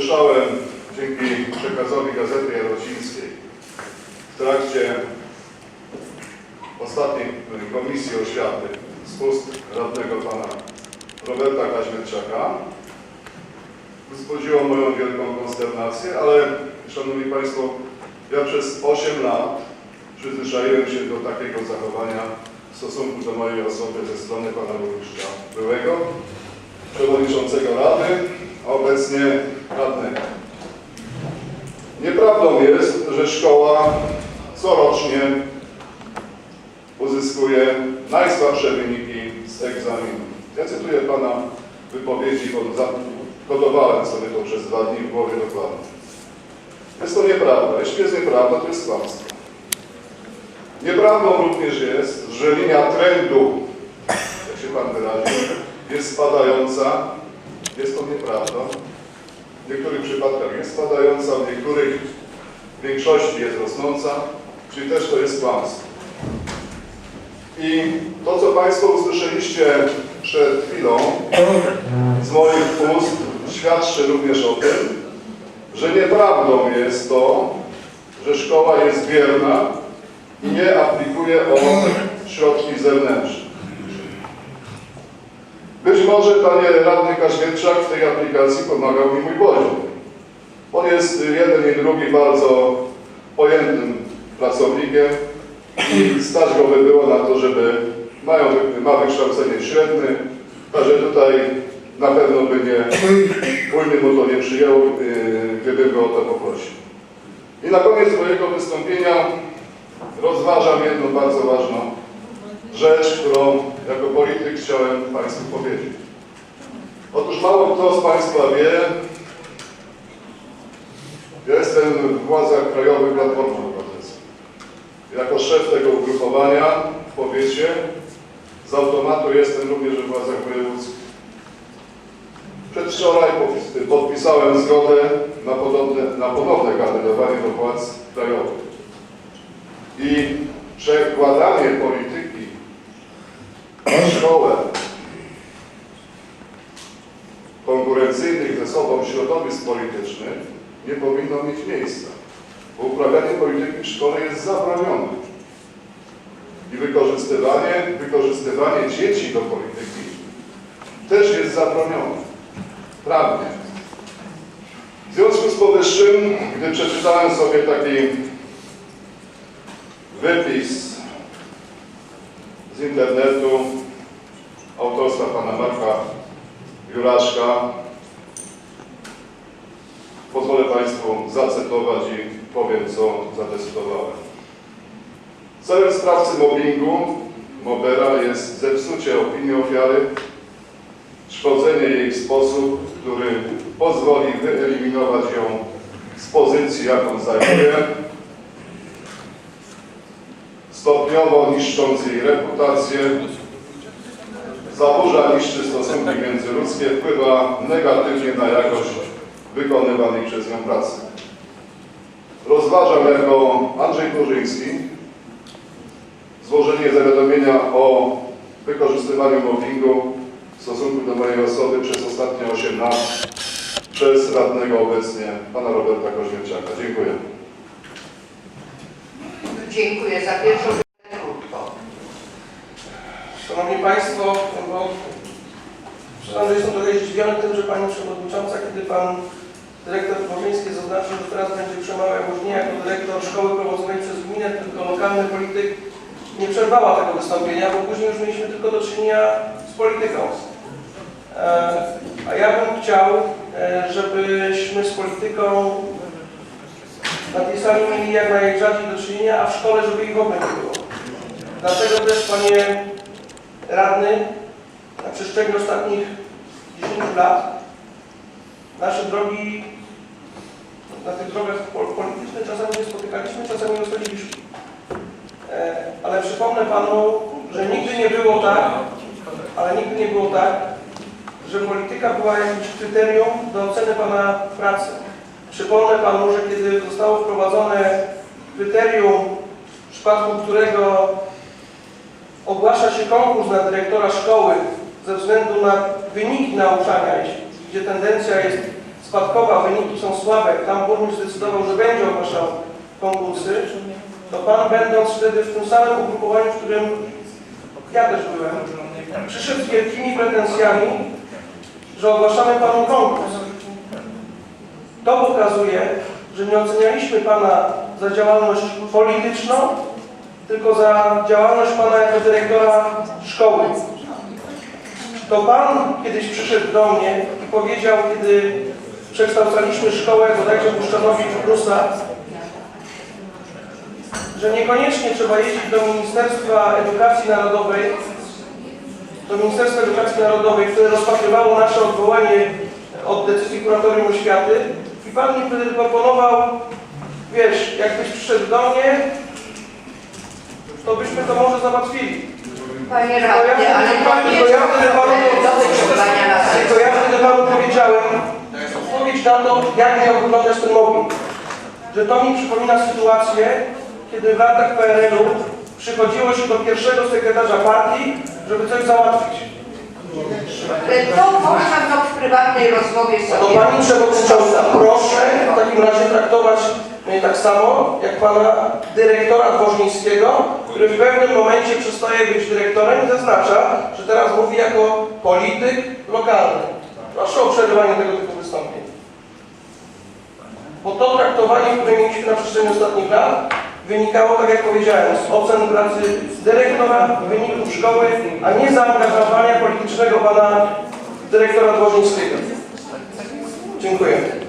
usłyszałem dzięki przekazowi Gazety Jarocińskiej w trakcie ostatniej Komisji Oświaty z ust radnego pana Roberta Kaźmierczaka wzbudziło moją wielką konsternację, ale Szanowni Państwo, ja przez 8 lat przyzwyczaiłem się do takiego zachowania w stosunku do mojej osoby ze strony pana burmistrza byłego, przewodniczącego Rady, a obecnie radnego. Nieprawdą jest, że szkoła corocznie uzyskuje najsłabsze wyniki z egzaminu. Ja cytuję Pana wypowiedzi, bo kodowałem sobie to przez dwa dni w głowie dokładnie. Jest to nieprawda. Jeśli jest nieprawda, to jest kłamstwo. Nieprawdą również jest, że linia trendu, jak się Pan wyraził, jest spadająca. Jest to nieprawda. W niektórych przypadkach jest spadająca, w niektórych w większości jest rosnąca, czyli też to jest kłamstwo. I to, co Państwo usłyszeliście przed chwilą z moich ust, świadczy również o tym, że nieprawdą jest to, że szkoła jest bierna i nie aplikuje o środki zewnętrzne. Być może Panie Radny Kaźmierczak w tej aplikacji pomagał mi mój poziom. On jest jeden i drugi bardzo pojętym pracownikiem i stać go by było na to, żeby mają, ma wykształcenie średnie, także tutaj na pewno by nie, ujmy mu to nie przyjął, yy, gdybym go o to poprosił. I na koniec mojego wystąpienia rozważam jedną bardzo ważną rzecz, którą jako polityk chciałem Państwu powiedzieć. Otóż mało kto z Państwa wie, jestem w władzach krajowych Platformy Obywatelskiej. Jako szef tego ugrupowania w powiecie z automatu jestem również w władzach wojewódzkich. Przedwczoraj podpis- podpisałem zgodę na podobne, na ponowne kandydowanie do władz krajowych. I przekładanie polityki szkołę konkurencyjnych ze sobą środowisk politycznych nie powinno mieć miejsca. Bo uprawianie polityki w szkole jest zabronione. I wykorzystywanie, wykorzystywanie dzieci do polityki też jest zabronione. Prawnie. W związku z powyższym, gdy przeczytałem sobie taki wypis z internetu autorstwa pana Marka Juraszka, pozwolę Państwu zacytować i powiem, co zadecydowałem. Celem sprawcy mobbingu, mobera jest zepsucie opinii ofiary, szkodzenie jej w sposób, który pozwoli wyeliminować ją z pozycji, jaką zajmuje, stopniowo niszcząc jej reputację, zaburza, niszczy stosunki międzyludzkie, wpływa negatywnie na jakość wykonywanej przez nią pracy. Rozważam jako Andrzej Kurzyński złożenie zawiadomienia o wykorzystywaniu mobbingu w stosunku do mojej osoby przez ostatnie 8 lat przez radnego obecnie pana Roberta Koźmierczaka. Dziękuję. Dziękuję za pierwszą Państwo, bo przyznam, że jestem trochę zdziwiony tym, że Pani Przewodnicząca, kiedy Pan Dyrektor Bożyński zaznaczył, że teraz będzie przemawiał już nie jako dyrektor szkoły prowadzonej przez gminę, tylko lokalny polityk, nie przerwała tego wystąpienia, bo później już mieliśmy tylko do czynienia z polityką. E, A ja bym chciał, e, żebyśmy z polityką na tej sali mieli jak najrzadziej do czynienia, a w szkole, żeby ich w ogóle nie było. Dlatego też, Panie Radny, na przestrzeni ostatnich 10 lat nasze drogi, na tych drogach pol- politycznych czasami się spotykaliśmy, czasami rozchodziliśmy. E, Ale przypomnę Panu, że nigdy nie było tak, ale nigdy nie było tak, że polityka była jakimś kryterium do oceny Pana pracy. Przypomnę Panu, że kiedy zostało wprowadzone kryterium, w przypadku którego ogłasza się konkurs na dyrektora szkoły ze względu na wyniki nauczania, gdzie tendencja jest spadkowa, wyniki są słabe, tam burmistrz zdecydował, że będzie ogłaszał konkursy, to Pan będąc wtedy w tym samym ugrupowaniu, w którym ja też byłem, przyszedł z wielkimi pretensjami, że ogłaszamy Panu konkurs. To pokazuje, że nie ocenialiśmy Pana za działalność polityczną, tylko za działalność Pana jako dyrektora szkoły. To Pan kiedyś przyszedł do mnie i powiedział, kiedy przekształcaliśmy szkołę bodajże Puszczanowi Prusa, że niekoniecznie trzeba jeździć do Ministerstwa Edukacji Narodowej, do Ministerstwa Edukacji Narodowej, które rozpatrywało nasze odwołanie od decyzji kuratorium oświaty i Pan mi wtedy proponował, wiesz, jakbyś przyszedł do mnie, to byśmy to może załatwili. Panie radny, ale to nie jest do wyciągania na Tylko sesję. ja wtedy panu powiedziałem, odpowiedź na to, jak miał wyglądać ten mobbing. Że to mi przypomina sytuację, kiedy w latach PRL-u przychodziło się do pierwszego sekretarza partii, żeby coś załatwić. To można to w prywatnej rozmowie No sobie... Pani Przewodnicząca, proszę w takim razie traktować mnie tak samo, jak Pana dyrektora Dworzyńskiego, który w pewnym momencie przestaje być dyrektorem i zaznacza, że teraz mówi jako polityk lokalny. Proszę o przerywanie tego typu wystąpień. Bo to traktowanie, które mieliśmy na przestrzeni ostatnich lat, wynikało, tak jak powiedziałem, z ocen pracy dyrektora, wyników szkoły, a nie zaangażowania politycznego Pana dyrektora Dworzyńskiego. Dziękuję.